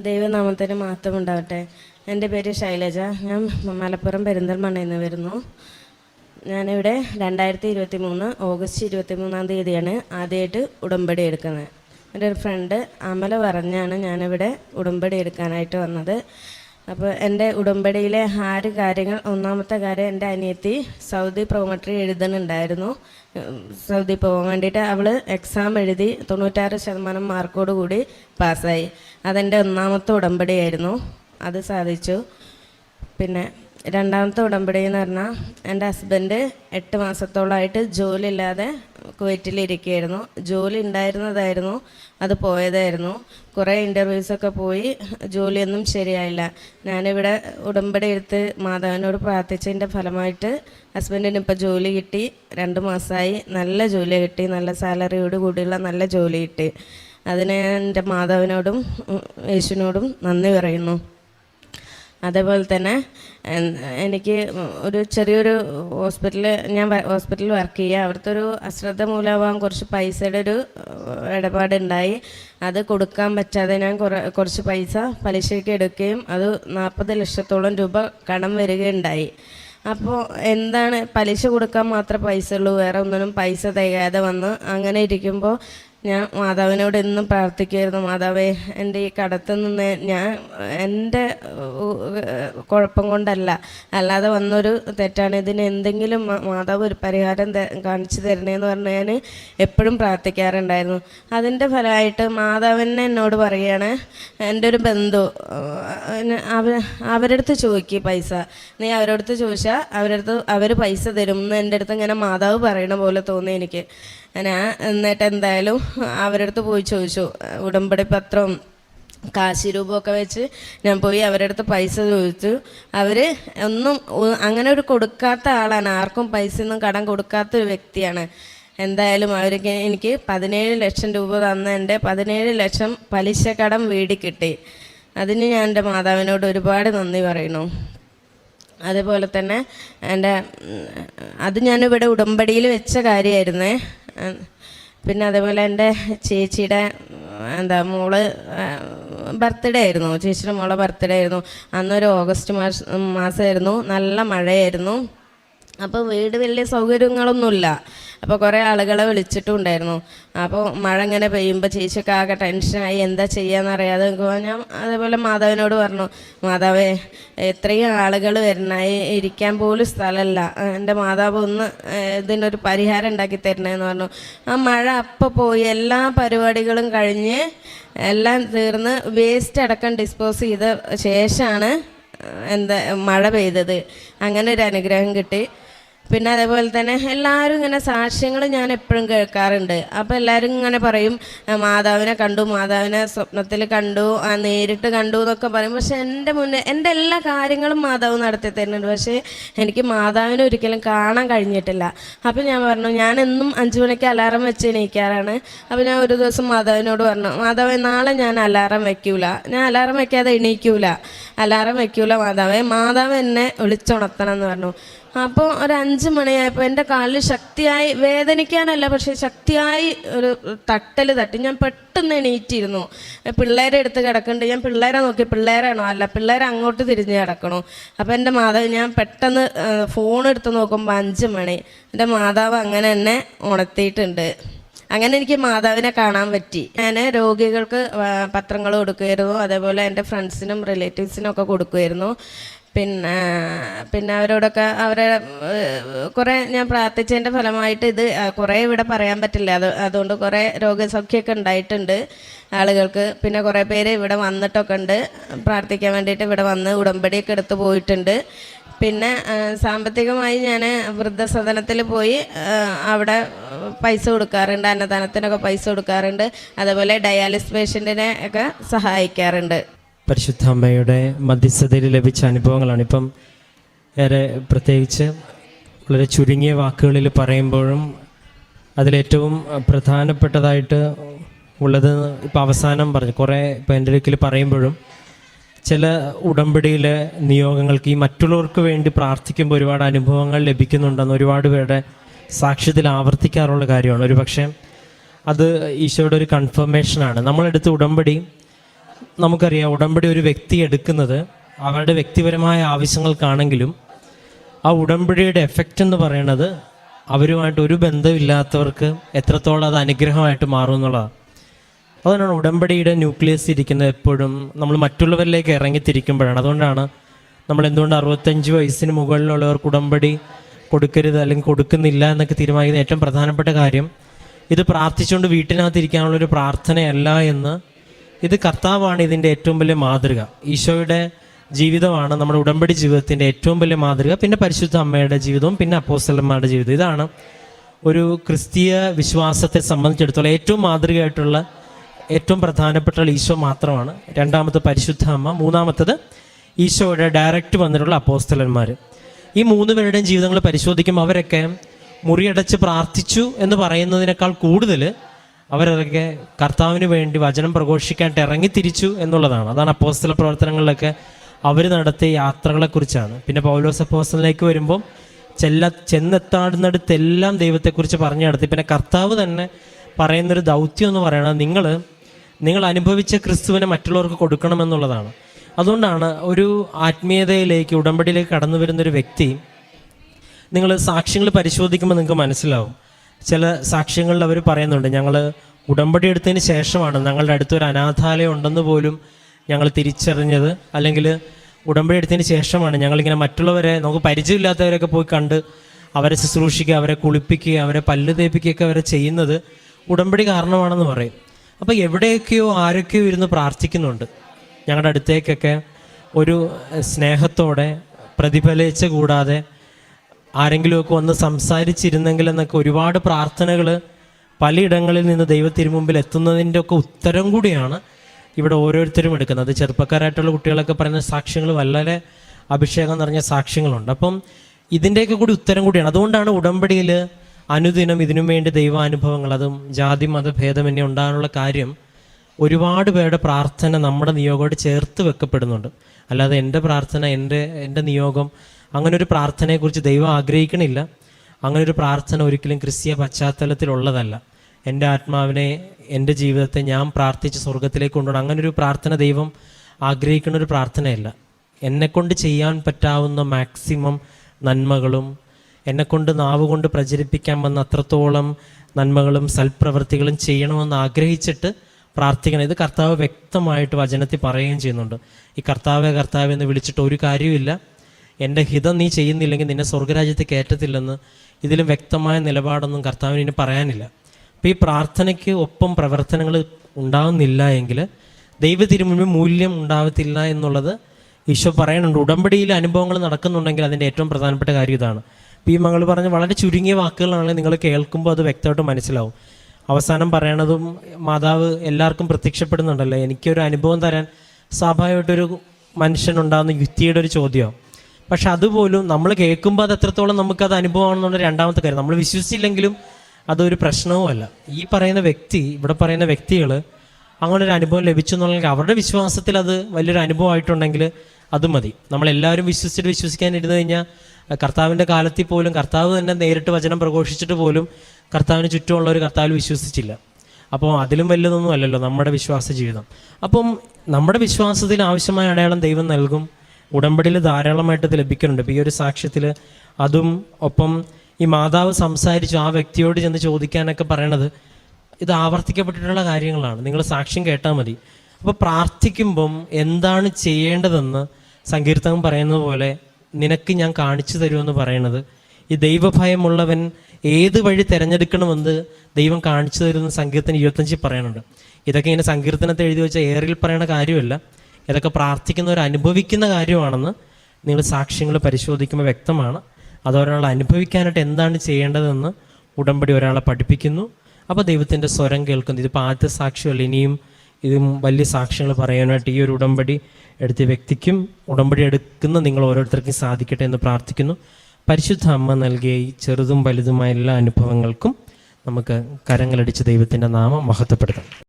ദൈവനാമത്തിന് മാറ്റം ഉണ്ടാവട്ടെ എന്റെ പേര് ശൈലജ. ഞാൻ മലപ്പുറം പെരിന്തൽമണ്ണയിൽ നിന്ന് വരുന്നു. ഞാനിവിടെ രണ്ടായിരത്തി ഇരുപത്തി മൂന്ന് ഓഗസ്റ്റ് ഇരുപത്തി മൂന്നാം തീയതിയാണ് ആദ്യമായിട്ട് ഉടമ്പടി എടുക്കുന്നത്. എന്റെ ഒരു ഫ്രണ്ട് അമല പറഞ്ഞാണ് ഞാനിവിടെ ഉടമ്പടി എടുക്കാനായിട്ട് വന്നത്. അപ്പോൾ എന്റെ ഉടമ്പടിയിലെ ആറ് കാര്യങ്ങൾ. ഒന്നാമത്തെ കാര്യം എന്റെ അനിയത്തി സൗദി പ്രോമട്രി എഴുതണുണ്ടായിരുന്നു സൗദി പോകാൻ വേണ്ടിയിട്ട് അവൾ എക്സാം എഴുതി തൊണ്ണൂറ്റാറ് ശതമാനം മാർക്കോട് കൂടി പാസ്സായി. അതെന്റെ ഒന്നാമത്തെ ഉടമ്പടിയായിരുന്നു. അത് സാധിച്ചു. പിന്നെ രണ്ടാമത്തെ ഉടമ്പടി എന്ന് പറഞ്ഞാൽ എന്റെ ഹസ്ബൻഡ് എട്ട് മാസത്തോളമായിട്ട് ജോലി ഇല്ലാതെ കുവൈറ്റിലിരിക്കുകയായിരുന്നു. ജോലി ഉണ്ടായിരുന്നതായിരുന്നു. അത് പോയതായിരുന്നു. കുറേ ഇന്റർവ്യൂസൊക്കെ പോയി. ജോലിയൊന്നും ശരിയായില്ല. ഞാനിവിടെ ഉടമ്പടി എടുത്ത് മാതാവിനോട് പ്രാർത്ഥിച്ചതിന്റെ ഫലമായിട്ട് ഹസ്ബൻഡിന് ഇപ്പോൾ ജോലി കിട്ടി. രണ്ട് മാസമായി നല്ല ജോലി കിട്ടി. നല്ല സാലറിയോട് കൂടിയുള്ള നല്ല ജോലി കിട്ടി. അതിന് എന്റെ മാതാവിനോടും യേശുവിനോടും നന്ദി പറയുന്നു. അതേപോലെ തന്നെ എനിക്ക് ഒരു ചെറിയൊരു ഹോസ്പിറ്റലിൽ ഞാൻ ഹോസ്പിറ്റലിൽ വർക്ക് ചെയ്യുക. അവിടുത്തെ ഒരു അശ്രദ്ധ മൂലമാകാൻ കുറച്ച് പൈസയുടെ ഒരു ഇടപാടുണ്ടായി. അത് കൊടുക്കാൻ പറ്റാതെ ഞാൻ കുറേ കുറച്ച് പൈസ പലിശയ്ക്ക് എടുക്കുകയും അത് നാൽപ്പത് ലക്ഷത്തോളം രൂപ കടം വരികയുണ്ടായി. അപ്പോൾ എന്താണ് പലിശ കൊടുക്കാൻ മാത്രമേ പൈസ ഉള്ളൂ വേറെ ഒന്നിനും പൈസ തികയാതെ വന്ന് അങ്ങനെ ഇരിക്കുമ്പോൾ ഞാൻ മാതാവിനോട് എന്നും പ്രാർത്ഥിക്കുമായിരുന്നു മാതാവേ എന്റെ ഈ കടത്തിൽ നിന്ന് ഞാൻ എന്റെ കുഴപ്പം കൊണ്ടല്ല. അല്ലാതെ വന്നൊരു തെറ്റാണ്. ഇതിന് എന്തെങ്കിലും മാതാവ് ഒരു പരിഹാരം കാണിച്ചു തരണേന്ന് പറഞ്ഞ് ഞാൻ എപ്പോഴും പ്രാർത്ഥിക്കാറുണ്ടായിരുന്നു. അതിന്റെ ഫലമായിട്ട് മാതാവിനെ എന്നോട് പറയുകയാണ് എന്റെ ഒരു ബന്ധു അവർ അവരടുത്ത് ചോദിക്കും പൈസ. നീ അവരടുത്ത് ചോദിച്ചാൽ അവരടുത്ത് അവർ പൈസ തരും എന്ന് എന്റെ അടുത്ത് ഇങ്ങനെ മാതാവ് പറയണ പോലെ തോന്നി എനിക്ക്. ഞാൻ എന്നിട്ട് എന്തായാലും അവരുടെ അടുത്ത് പോയി ചോദിച്ചു ഉടമ്പടി പത്രം കാശി രൂപമൊക്കെ വെച്ച് ഞാൻ പോയി അവരുടെ അടുത്ത് പൈസ ചോദിച്ചു. അവർ ഒന്നും അങ്ങനെ ഒരു കൊടുക്കാത്ത ആളാണ്. ആർക്കും പൈസ ഒന്നും കടം കൊടുക്കാത്ത ഒരു വ്യക്തിയാണ്. എന്തായാലും അവർക്ക് എനിക്ക് പതിനേഴ് ലക്ഷം രൂപ തന്ന എന്റെ പതിനേഴ് ലക്ഷം പലിശ കടം വീടി കിട്ടി. അതിന് ഞാൻ എന്റെ മാതാവിനോട് ഒരുപാട് നന്ദി പറയുന്നു. അതേപോലെ തന്നെ എന്റെ അത് ഞാനിവിടെ ഉടമ്പടിയിൽ വെച്ച കാര്യമായിരുന്നേ. പിന്നെ അതേപോലെ എന്റെ ചേച്ചിയുടെ എന്താ മോൾ ബർത്ത്ഡേ ആയിരുന്നു. ചേച്ചിയുടെ മോളെ ബർത്ത്ഡേ ആയിരുന്നു. അന്നൊരു ഓഗസ്റ്റ് മാസം മാസമായിരുന്നു. നല്ല മഴയായിരുന്നു. അപ്പോൾ വീട് വലിയ സൗകര്യങ്ങളൊന്നുമില്ല. അപ്പോൾ കുറേ ആളുകളെ വിളിച്ചിട്ടുണ്ടായിരുന്നു. അപ്പോൾ മഴ ഇങ്ങനെ പെയ്യുമ്പോൾ ചേച്ചിയൊക്കെ ആകെ ടെൻഷനായി എന്താ ചെയ്യാന്നറിയാതെ ഞാൻ അതേപോലെ മാധവനോട് പറഞ്ഞു മാതാവേ എത്രയും ആളുകൾ വരണായി ഇരിക്കാൻ പോലും സ്ഥലമല്ല. എന്റെ മാതാവ് ഒന്ന് ഇതിനൊരു പരിഹാരം ഉണ്ടാക്കി തരണേന്ന് പറഞ്ഞു. ആ മഴ അപ്പോൾ പോയി എല്ലാ പരിപാടികളും കഴിഞ്ഞ് എല്ലാം തീർന്ന് വേസ്റ്റ് അടക്കം ഡിസ്പോസ് ചെയ്ത ശേഷമാണ് എന്താ മഴ പെയ്തത്. അങ്ങനെ ഒരു അനുഗ്രഹം കിട്ടി. പിന്നെ അതേപോലെ തന്നെ എല്ലാവരും ഇങ്ങനെ സാക്ഷ്യങ്ങൾ ഞാൻ എപ്പോഴും കേൾക്കാറുണ്ട്. അപ്പോൾ എല്ലാവരും ഇങ്ങനെ പറയും "ആ, മാതാവിനെ കണ്ടു മാതാവിനെ സ്വപ്നത്തിൽ കണ്ടു നേരിട്ട് കണ്ടു എന്നൊക്കെ പറയും. പക്ഷെ എന്റെ മുന്നേ എന്റെ എല്ലാ കാര്യങ്ങളും മാതാവ് നടത്തി തരുന്നുണ്ട്. പക്ഷേ എനിക്ക് മാതാവിനെ ഒരിക്കലും കാണാൻ കഴിഞ്ഞിട്ടില്ല. അപ്പോൾ ഞാൻ പറഞ്ഞു ഞാൻ എന്നും അഞ്ചു മണിക്ക് അലാറം വെച്ച് എണീക്കാറാണ്. അപ്പോൾ ഞാൻ ഒരു ദിവസം മാതാവിനോട് പറഞ്ഞു മാതാവ് നാളെ ഞാൻ അലാറം വയ്ക്കൂല ഞാൻ അലാറം വയ്ക്കാതെ എണീക്കൂല. അലാറം വയ്ക്കൂല മാതാവേ. മാതാവ് എന്നെ വിളിച്ചുണർത്തണം എന്ന് പറഞ്ഞു. അപ്പോൾ ഒരു അഞ്ച് മണിയായപ്പോൾ എന്റെ കാലിൽ ശക്തിയായി വേദനിക്കാനല്ല പക്ഷേ ശക്തിയായി ഒരു തട്ടൽ തട്ടി. ഞാൻ പെട്ടെന്ന് എണീറ്റിരുന്നു. പിള്ളേരെ എടുത്ത് കിടക്കുന്നുണ്ട് ഞാൻ പിള്ളേരെ നോക്കി. പിള്ളേരാണോ? അല്ല പിള്ളേരെ അങ്ങോട്ട് തിരിഞ്ഞ് കിടക്കണു. അപ്പോൾ എന്റെ മാതാവ് ഞാൻ പെട്ടെന്ന് ഫോൺ എടുത്ത് നോക്കുമ്പോൾ അഞ്ച് മണി. എന്റെ മാതാവ് അങ്ങനെ എന്നെ ഉണർത്തിയിട്ടുണ്ട്. അങ്ങനെ എനിക്ക് മാതാവിനെ കാണാൻ പറ്റി. ഞാൻ രോഗികൾക്ക് പത്രങ്ങൾ കൊടുക്കുമായിരുന്നു അതേപോലെ എന്റെ ഫ്രണ്ട്സിനും റിലേറ്റീവ്സിനും ഒക്കെ കൊടുക്കുമായിരുന്നു പിന്നെ പിന്നെ അവരോടൊക്കെ അവരെ കുറെ ഞാൻ പ്രാർത്ഥിച്ചതിന്റെ ഫലമായിട്ട് ഇത് കുറേ ഇവിടെ പറയാൻ പറ്റില്ല. അത് അതുകൊണ്ട് കുറേ രോഗസൗഖ്യമൊക്കെ ഉണ്ടായിട്ടുണ്ട് ആളുകൾക്ക്. പിന്നെ കുറേ പേര് ഇവിടെ വന്നിട്ടൊക്കെ ഉണ്ട്. പ്രാർത്ഥിക്കാൻ വേണ്ടിയിട്ട് ഇവിടെ വന്ന് ഉടമ്പടിയൊക്കെ എടുത്ത് പോയിട്ടുണ്ട്. പിന്നെ സാമ്പത്തികമായി ഞാൻ വൃദ്ധസദനത്തിൽ പോയി അവിടെ പൈസ കൊടുക്കാറുണ്ട്. അന്നദാനത്തിനൊക്കെ പൈസ കൊടുക്കാറുണ്ട്. അതുപോലെ ഡയാലിസ് പേഷ്യന്റിനെ ഒക്കെ സഹായിക്കാറുണ്ട്. പരിശുദ്ധ അമ്മയുടെ മധ്യസ്ഥതയിൽ ലഭിച്ച അനുഭവങ്ങളാണ്. ഇപ്പം ഏറെ പ്രത്യേകിച്ച് വളരെ ചുരുങ്ങിയ വാക്കുകളിൽ പറയുമ്പോഴും അതിലേറ്റവും പ്രധാനപ്പെട്ടതായിട്ട് ഉള്ളത് ഇപ്പം അവസാനം പറഞ്ഞു. കുറേ ഇപ്പം എന്റെ ഒരിക്കൽ പറയുമ്പോഴും ചില ഉടമ്പടിയിലെ നിയോഗങ്ങൾക്ക് ഈ മറ്റുള്ളവർക്ക് വേണ്ടി പ്രാർത്ഥിക്കുമ്പോൾ ഒരുപാട് അനുഭവങ്ങൾ ലഭിക്കുന്നുണ്ടെന്ന് ഒരുപാട് പേരുടെ സാക്ഷ്യത്തിൽ ആവർത്തിക്കാറുള്ള കാര്യമാണ്. ഒരു പക്ഷേ അത് ഈശോയുടെ ഒരു കൺഫർമേഷനാണ് നമ്മളെടുത്ത ഉടമ്പടി നമുക്കറിയാം ഉടമ്പടി ഒരു വ്യക്തി എടുക്കുന്നത് അവരുടെ വ്യക്തിപരമായ ആവശ്യങ്ങൾക്കാണെങ്കിലും ആ ഉടമ്പടിയുടെ എഫക്റ്റ് എന്ന് പറയുന്നത് അവരുമായിട്ട് ഒരു ബന്ധമില്ലാത്തവർക്ക് എത്രത്തോളം അത് അനുഗ്രഹമായിട്ട് മാറും എന്നുള്ളതാണ്. അതുകൊണ്ടാണ് ഉടമ്പടിയുടെ ന്യൂക്ലിയസ് ഇരിക്കുന്നത് എപ്പോഴും നമ്മൾ മറ്റുള്ളവരിലേക്ക് ഇറങ്ങിത്തിരിക്കുമ്പോഴാണ്. അതുകൊണ്ടാണ് നമ്മൾ എന്തുകൊണ്ട് അറുപത്തഞ്ച് വയസ്സിന് മുകളിലുള്ളവർക്ക് ഉടമ്പടി കൊടുക്കരുത് അല്ലെങ്കിൽ കൊടുക്കുന്നില്ല എന്നൊക്കെ തീരുമാനിക്കുന്ന ഏറ്റവും പ്രധാനപ്പെട്ട കാര്യം ഇത് പ്രാർത്ഥിച്ചുകൊണ്ട് വീട്ടിനകത്ത് ഇരിക്കാനുള്ളൊരു പ്രാർത്ഥനയല്ല എന്ന് ഇത് കർത്താവാണ് ഇതിന്റെ ഏറ്റവും വലിയ മാതൃക. ഈശോയുടെ ജീവിതമാണ് നമ്മുടെ ഉടമ്പടി ജീവിതത്തിന്റെ ഏറ്റവും വലിയ മാതൃക പിന്നെ പരിശുദ്ധ അമ്മയുടെ ജീവിതവും പിന്നെ അപ്പോസ്റ്റലന്മാരുടെ ജീവിതം ഇതാണ് ഒരു ക്രിസ്തീയ വിശ്വാസത്തെ സംബന്ധിച്ചിടത്തോളം ഏറ്റവും മാതൃകയായിട്ടുള്ള ഏറ്റവും പ്രധാനപ്പെട്ട ഈശോ മാത്രമാണ്. രണ്ടാമത്തെ പരിശുദ്ധ അമ്മ മൂന്നാമത്തത് ഈശോയുടെ ഡയറക്റ്റ് വന്നിട്ടുള്ള അപ്പോസ്റ്റലന്മാർ ഈ മൂന്ന് പേരുടെയും ജീവിതങ്ങൾ പരിശോധിക്കുമ്പോൾ അവരൊക്കെ മുറിയടച്ച് പ്രാർത്ഥിച്ചു എന്ന് പറയുന്നതിനേക്കാൾ കൂടുതൽ അവരൊക്കെ കർത്താവിന് വേണ്ടി വചനം പ്രഘോഷിക്കാനായിട്ട് ഇറങ്ങി തിരിച്ചു എന്നുള്ളതാണ്. അതാണ് അപ്പോസ്തല പ്രവർത്തനങ്ങളിലൊക്കെ അവർ നടത്തിയ യാത്രകളെക്കുറിച്ചാണ്. പിന്നെ പൗലോസ് അപ്പോസ്റ്റലിലേക്ക് വരുമ്പോൾ ചെല്ല ചെന്നെത്താടുന്നിടത്തെല്ലാം ദൈവത്തെക്കുറിച്ച് പറഞ്ഞു നടത്തി. പിന്നെ കർത്താവ് തന്നെ പറയുന്നൊരു ദൗത്യം എന്ന് പറയുന്നത് നിങ്ങൾ നിങ്ങൾ അനുഭവിച്ച ക്രിസ്തുവിനെ മറ്റുള്ളവർക്ക് കൊടുക്കണം എന്നുള്ളതാണ്. അതുകൊണ്ടാണ് ഒരു ആത്മീയതയിലേക്ക് ഉടമ്പടിയിലേക്ക് കടന്നു വരുന്നൊരു വ്യക്തി നിങ്ങൾ സാക്ഷ്യങ്ങൾ പരിശോധിക്കുമ്പോൾ നിങ്ങൾക്ക് മനസ്സിലാവും. ചില സാക്ഷ്യങ്ങളിൽ അവർ പറയുന്നുണ്ട് ഞങ്ങൾ ഉടമ്പടി എടുത്തതിന് ശേഷമാണ് ഞങ്ങളുടെ അടുത്തൊരു അനാഥാലയം ഉണ്ടെന്ന് പോലും ഞങ്ങൾ തിരിച്ചറിഞ്ഞത്. അല്ലെങ്കിൽ ഉടമ്പടി എടുത്തതിന് ശേഷമാണ് ഞങ്ങളിങ്ങനെ മറ്റുള്ളവരെ നമുക്ക് പരിചയമില്ലാത്തവരൊക്കെ പോയി കണ്ട് അവരെ ശുശ്രൂഷിക്കുക അവരെ കുളിപ്പിക്കുക അവരെ പല്ല് തേപ്പിക്കുകയൊക്കെ അവരെ ചെയ്യുന്നത് ഉടമ്പടി കാരണമാണെന്ന് പറയും. അപ്പോൾ എവിടെയൊക്കെയോ ആരൊക്കെയോ ഇരുന്ന് പ്രാർത്ഥിക്കുന്നുണ്ട്. ഞങ്ങളുടെ അടുത്തേക്കൊക്കെ ഒരു സ്നേഹത്തോടെ പ്രതിഫലിച്ച് കൂടാതെ ആരെങ്കിലുമൊക്കെ വന്ന് സംസാരിച്ചിരുന്നെങ്കിൽ എന്നൊക്കെ ഒരുപാട് പ്രാർത്ഥനകൾ പലയിടങ്ങളിൽ നിന്ന് ദൈവത്തിന് മുമ്പിൽ എത്തുന്നതിന്റെ ഒക്കെ ഉത്തരം കൂടിയാണ് ഇവിടെ ഓരോരുത്തരും എടുക്കുന്നത്. ചെറുപ്പക്കാരായിട്ടുള്ള കുട്ടികളൊക്കെ പറയുന്ന സാക്ഷ്യങ്ങൾ വളരെ അഭിഷേകം നിറഞ്ഞ സാക്ഷ്യങ്ങളുണ്ട്. അപ്പം ഇതിന്റെയൊക്കെ കൂടി ഉത്തരം കൂടിയാണ്. അതുകൊണ്ടാണ് ഉടമ്പടിയിൽ അനുദിനം ഇതിനും വേണ്ടി ദൈവാനുഭവങ്ങൾ അതും ജാതി മത എന്നെ ഉണ്ടാകാനുള്ള കാര്യം ഒരുപാട് പേരുടെ പ്രാർത്ഥന നമ്മുടെ നിയോഗോട് ചേർത്ത് വെക്കപ്പെടുന്നുണ്ട്. അല്ലാതെ എന്റെ പ്രാർത്ഥന എന്റെ എന്റെ നിയോഗം അങ്ങനെ ഒരു പ്രാർത്ഥനയെക്കുറിച്ച് ദൈവം ആഗ്രഹിക്കണില്ല. അങ്ങനെ ഒരു പ്രാർത്ഥന ഒരിക്കലും ക്രിസ്തീയ പശ്ചാത്തലത്തിലുള്ളതല്ല. എന്റെ ആത്മാവിനെ എന്റെ ജീവിതത്തെ ഞാൻ പ്രാർത്ഥിച്ച് സ്വർഗത്തിലേക്ക് കൊണ്ടുപോകണം അങ്ങനെ ഒരു പ്രാർത്ഥന ദൈവം ആഗ്രഹിക്കുന്ന ഒരു പ്രാർത്ഥനയല്ല. എന്നെക്കൊണ്ട് ചെയ്യാൻ പറ്റാവുന്ന മാക്സിമം നന്മകളും എന്നെക്കൊണ്ട് നാവ് കൊണ്ട് പ്രചരിപ്പിക്കാൻ വന്ന അത്രത്തോളം നന്മകളും സൽപ്രവൃത്തികളും ചെയ്യണമെന്ന് ആഗ്രഹിച്ചിട്ട് പ്രാർത്ഥിക്കണം. ഇത് കർത്താവ് വ്യക്തമായിട്ട് വചനത്തിൽ പറയുകയും ചെയ്യുന്നുണ്ട്. ഈ കർത്താവെ കർത്താവ് എന്ന് വിളിച്ചിട്ട് ഒരു കാര്യവുമില്ല. എന്റെ ഹിതം നീ ചെയ്യുന്നില്ലെങ്കിൽ നിന്നെ സ്വർഗരാജ്യത്ത് കയറ്റത്തില്ലെന്ന് ഇതിലും വ്യക്തമായ നിലപാടൊന്നും കർത്താവിന് ഇനി പറയാനില്ല. അപ്പോൾ ഈ പ്രാർത്ഥനയ്ക്ക് ഒപ്പം പ്രവർത്തനങ്ങൾ ഉണ്ടാകുന്നില്ല എങ്കിൽ ദൈവ തിരുമുമ്പിൽ മൂല്യം ഉണ്ടാകത്തില്ല എന്നുള്ളത് ഈശോ പറയുന്നുണ്ട്. ഉടമ്പടിയിൽ അനുഭവങ്ങൾ നടക്കുന്നുണ്ടെങ്കിൽ അതിന്റെ ഏറ്റവും പ്രധാനപ്പെട്ട കാര്യം ഇതാണ്. ഈ മകൾ പറഞ്ഞ വളരെ ചുരുങ്ങിയ വാക്കുകളാണെങ്കിൽ നിങ്ങൾ കേൾക്കുമ്പോൾ അത് വ്യക്തമായിട്ട് മനസ്സിലാവും. അവസാനം പറയണതും മാതാവ് എല്ലാവർക്കും പ്രത്യക്ഷപ്പെടുന്നുണ്ടല്ലോ. എനിക്കൊരു അനുഭവം തരാൻ സ്വാഭാവികമായിട്ടൊരു മനുഷ്യനുണ്ടാകുന്ന യുക്തിയുടെ ഒരു ചോദ്യം. പക്ഷെ അതുപോലും നമ്മൾ കേൾക്കുമ്പോൾ അത് എത്രത്തോളം നമുക്കത് അനുഭവമാണെന്നുള്ള രണ്ടാമത്തെ കാര്യം. നമ്മൾ വിശ്വസിച്ചില്ലെങ്കിലും അതൊരു പ്രശ്നവുമല്ല ഈ പറയുന്ന വ്യക്തി ഇവിടെ പറയുന്ന വ്യക്തികൾ അങ്ങനൊരു അനുഭവം ലഭിച്ചു എന്നുണ്ടെങ്കിൽ അവരുടെ വിശ്വാസത്തിൽ അത് വലിയൊരു അനുഭവമായിട്ടുണ്ടെങ്കിൽ അത് മതി. നമ്മളെല്ലാവരും വിശ്വസിച്ചിട്ട് വിശ്വസിക്കാൻ ഇരുന്ന് കഴിഞ്ഞാൽ കർത്താവിന്റെ കാലത്തിൽ പോലും കർത്താവ് തന്നെ നേരിട്ട് വചനം പ്രഘോഷിച്ചിട്ട് പോലും കർത്താവിന് ചുറ്റുമുള്ളവർ കർത്താവിൽ വിശ്വസിച്ചില്ല. അപ്പോൾ അതിലും വലുതൊന്നും അല്ലല്ലോ നമ്മുടെ വിശ്വാസ ജീവിതം. അപ്പം നമ്മുടെ വിശ്വാസത്തിൽ ആവശ്യമായ അടയാളം ദൈവം നൽകും. ഉടമ്പടിയിൽ ധാരാളമായിട്ട് ലഭിക്കുന്നുണ്ട്. ഇപ്പോൾ ഈ ഒരു സാക്ഷ്യത്തിൽ അതും ഒപ്പം ഈ മാതാവ് സംസാരിച്ചു ആ വ്യക്തിയോട് ചെന്ന് ചോദിക്കാനൊക്കെ പറയണത് ഇത് ആവർത്തിക്കപ്പെട്ടിട്ടുള്ള കാര്യങ്ങളാണ്. നിങ്ങൾ സാക്ഷ്യം കേട്ടാൽ മതി. അപ്പോൾ പ്രാർത്ഥിക്കുമ്പം എന്താണ് ചെയ്യേണ്ടതെന്ന് സങ്കീർത്തകം പറയുന്നത് പോലെ നിനക്ക് ഞാൻ കാണിച്ചു തരുമെന്ന് പറയണത് ഈ ദൈവഭയമുള്ളവൻ ഏത് വഴി തിരഞ്ഞെടുക്കണമെന്ന് ദൈവം കാണിച്ചു തരുന്ന സങ്കീർത്തനം ഇരുപത്തഞ്ചിൽ പറയുന്നുണ്ട് ഇതൊക്കെ ഇങ്ങനെ സങ്കീർത്തനത്തെ എഴുതി വെച്ച ഏറിൽ പറയുന്ന കാര്യമല്ല. ഇതൊക്കെ പ്രാർത്ഥിക്കുന്നവർ അനുഭവിക്കുന്ന കാര്യമാണെന്ന് നിങ്ങൾ സാക്ഷ്യങ്ങൾ പരിശോധിക്കുമ്പോൾ വ്യക്തമാണ്. അത് ഒരാൾ അനുഭവിക്കാനായിട്ട് എന്താണ് ചെയ്യേണ്ടതെന്ന് ഉടമ്പടി ഒരാളെ പഠിപ്പിക്കുന്നു. അപ്പോൾ ദൈവത്തിന്റെ സ്വരം കേൾക്കുന്നു. ഇതിപ്പോൾ ആദ്യത്തെ സാക്ഷ്യമല്ല. ഇനിയും ഇതും വലിയ സാക്ഷ്യങ്ങൾ പറയാനായിട്ട് ഈ ഒരു ഉടമ്പടി എടുത്ത വ്യക്തിക്കും ഉടമ്പടി എടുക്കുന്ന നിങ്ങൾ ഓരോരുത്തർക്കും സാധിക്കട്ടെ എന്ന് പ്രാർത്ഥിക്കുന്നു. പരിശുദ്ധ അമ്മ നൽകിയ ഈ ചെറുതും വലുതുമായ എല്ലാ അനുഭവങ്ങൾക്കും നമുക്ക് കരങ്ങളടിച്ച് ദൈവത്തിന്റെ നാമം മഹത്വപ്പെടുത്താം.